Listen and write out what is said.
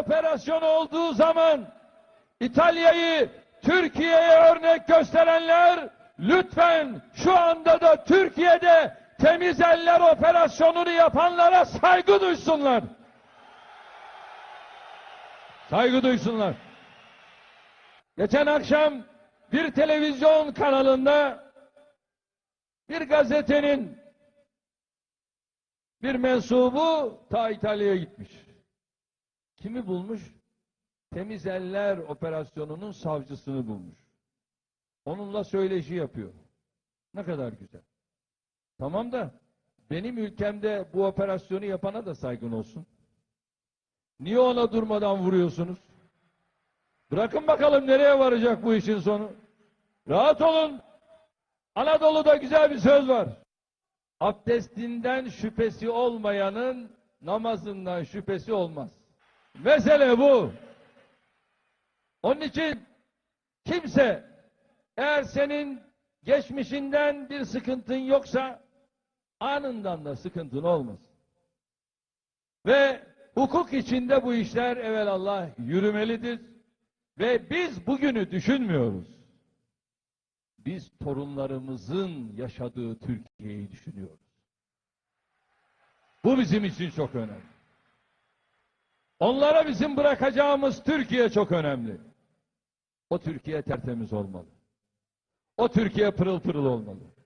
operasyonu olduğu zaman İtalya'yı Türkiye'ye örnek gösterenler lütfen şu anda da Türkiye'de temiz eller operasyonunu yapanlara saygı duysunlar. Saygı duysunlar. Geçen akşam bir televizyon kanalında bir gazetenin bir mensubu ta İtalya'ya gitmiş. Kimi bulmuş? Temiz Eller Operasyonu'nun savcısını bulmuş. Onunla söyleşi yapıyor. Ne kadar güzel. Tamam da benim ülkemde bu operasyonu yapana da saygın olsun. Niye ona durmadan vuruyorsunuz? Bırakın bakalım nereye varacak bu işin sonu. Rahat olun. Anadolu'da güzel bir söz var. Abdestinden şüphesi olmayanın namazından şüphesi olmaz. Mesele bu. Onun için kimse eğer senin geçmişinden bir sıkıntın yoksa anından da sıkıntın olmaz. Ve hukuk içinde bu işler evelallah yürümelidir. Ve biz bugünü düşünmüyoruz. Biz torunlarımızın yaşadığı Türkiye'yi düşünüyoruz. Bu bizim için çok önemli. Onlara bizim bırakacağımız Türkiye çok önemli. O Türkiye tertemiz olmalı. O Türkiye pırıl pırıl olmalı.